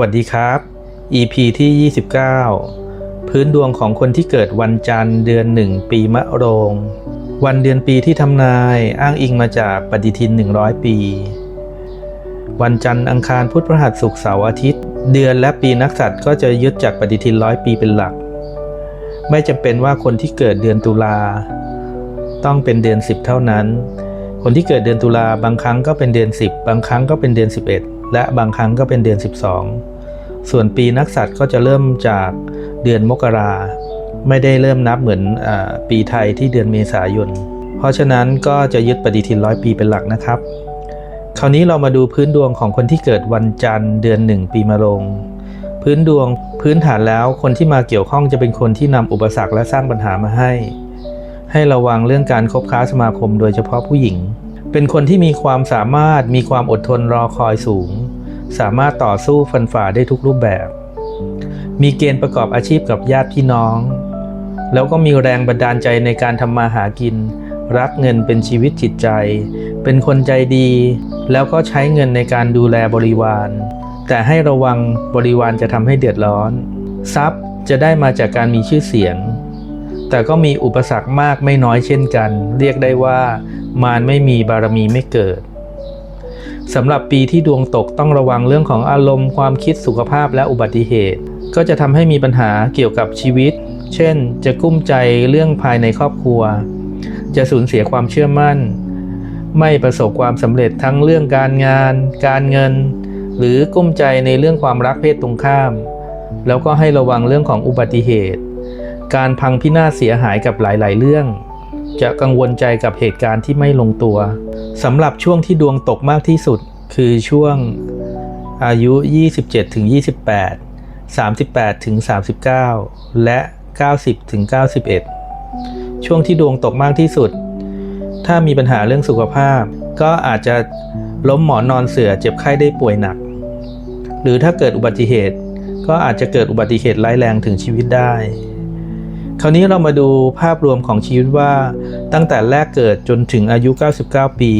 วัสดีครับ EP ที่ 29 พื้นดวงของคนที่เกิดวันจันทร์เดือนหนึ่งปีมะโรง วันเดือนปีที่ทำนายอ้างอิงมาจากปฏิทิน 100 ปี วันจันทร์อังคารพุธพฤหัสศุกร์เสาร์อาทิตย์ เดือนและปีนักษัตริย์ก็จะยึดจากปฏิทินร้อยปีเป็นหลัก ไม่จำเป็นว่าคนที่เกิดเดือนตุลา ต้องเป็นเดือน 10 เท่านั้น คนที่เกิดเดือนตุลาบางครั้งก็เป็นเดือน 10 บางครั้งก็เป็นเดือน 11 และบางครั้งก็เป็นเดือน 12 ส่วนปีนักษัตริย์ก็จะเริ่มจากเดือนมกราไม่ได้เริ่มนับเหมือนอปีไทยที่เดือนเมษายน เพราะฉะนั้นก็จะยึดปฏิทินร้อยปีเป็นหลักนะครับ คราวนี้เรามาดูพื้นดวงของคนที่เกิดวันจันทร์เดือนหนึ่งปีมะโรงพื้นดวงพื้นฐานแล้วคนที่มาเกี่ยวข้องจะเป็นคนที่นำอุปสรรคและสร้างปัญหามาให้ ให้ระวังเรื่องการคบค้าสมาคมโดยเฉพาะผู้หญิง เป็นคนที่มีความสามารถมีความอดทนรอคอยสูง สามารถต่อสู้ฟันฝ่าได้ทุกรูปแบบ มีเกณฑ์ประกอบอาชีพกับญาติพี่น้อง แล้วก็มีแรงบันดาลใจในการทำมาหากิน รักเงินเป็นชีวิตจิตใจ เป็นคนใจดี แล้วก็ใช้เงินในการดูแลบริวาร แต่ให้ระวังบริวารจะทำให้เดือดร้อน ทรัพย์จะได้มาจากการมีชื่อเสียง แต่ก็มีอุปสรรคมากไม่น้อยเช่นกัน เรียกได้ว่ามารไม่มีบารมีไม่เกิด สำหรับปีที่ดวงตกต้องระวังเรื่องของอารมณ์ความคิดสุขภาพและอุบัติเหตุ ก็จะทำให้มีปัญหาเกี่ยวกับชีวิต เช่น จะกุ้มใจเรื่องภายในครอบครัว จะสูญเสียความเชื่อมั่น ไม่ประสบความสำเร็จทั้งเรื่องการงาน การเงิน หรือกุ้มใจในเรื่องความรักเพศตรงข้าม แล้วก็ให้ระวังเรื่องของอุบัติเหตุ การพังพินาศเสียหายกับหลาย ๆ เรื่อง จะกังวลใจกับเหตุการณ์ที่ไม่ลงตัวสำหรับช่วงที่ดวงตกมากที่สุด คือช่วงอายุ 27ถึง28 38ถึง39 และ 90ถึง91 ช่วงที่ดวงตกมากที่สุด ถ้ามีปัญหาเรื่องสุขภาพ ก็อาจจะล้มหมอนนอนเสือเจ็บไข้ได้ป่วยหนัก หรือถ้าเกิดอุบัติเหตุ ก็อาจจะเกิดอุบัติเหตุร้ายแรงถึงชีวิตได้ คราวนี้เรามาดูภาพรวมของชีวิตว่า ตั้งแต่แรกเกิดจนถึงอายุ 99 ปี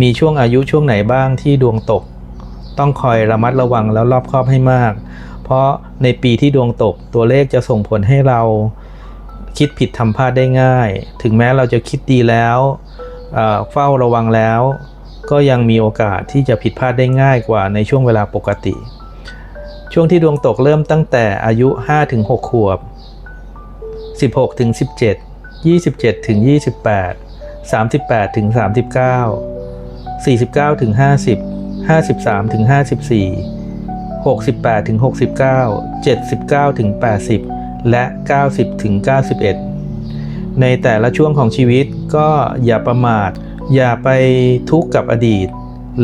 มีช่วงอายุช่วงไหนบ้างที่ดวงตก ต้องคอยระมัดระวังแล้วรอบคอบให้มาก เพราะในปีที่ดวงตกตัวเลขจะส่งผลให้เราคิดผิดทำพลาดได้ง่าย ถึงแม้เราจะคิดดีแล้วเอ่อเฝ้าระวังแล้ว ก็ยังมีโอกาสที่จะผิดพลาดได้ง่ายกว่าในช่วงเวลาปกติ ช่วงที่ดวงตกเริ่มตั้งแต่อายุ 5-6 ขวบ 16ถึง17 27ถึง28 38ถึง39 49ถึง50 53ถึง54 68ถึง69 79ถึง80 และ 90ถึง91 ในแต่ละช่วงของชีวิตก็อย่าประมาท อย่าไปทุกข์กับอดีต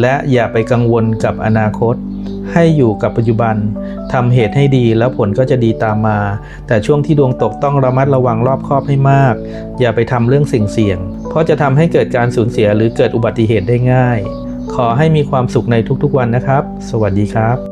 และอย่าไปกังวลกับอนาคต ให้อยู่กับปัจจุบันทำเหตุให้ดีแล้วผลก็จะดีตามมา แต่ช่วงที่ดวงตกต้องระมัดระวังรอบคอบให้มาก อย่าไปทำเรื่องเสี่ยง เพราะจะทำให้เกิดการสูญเสียหรือเกิดอุบัติเหตุได้ง่าย ขอให้มีความสุขในทุกๆวันนะครับ สวัสดีครับ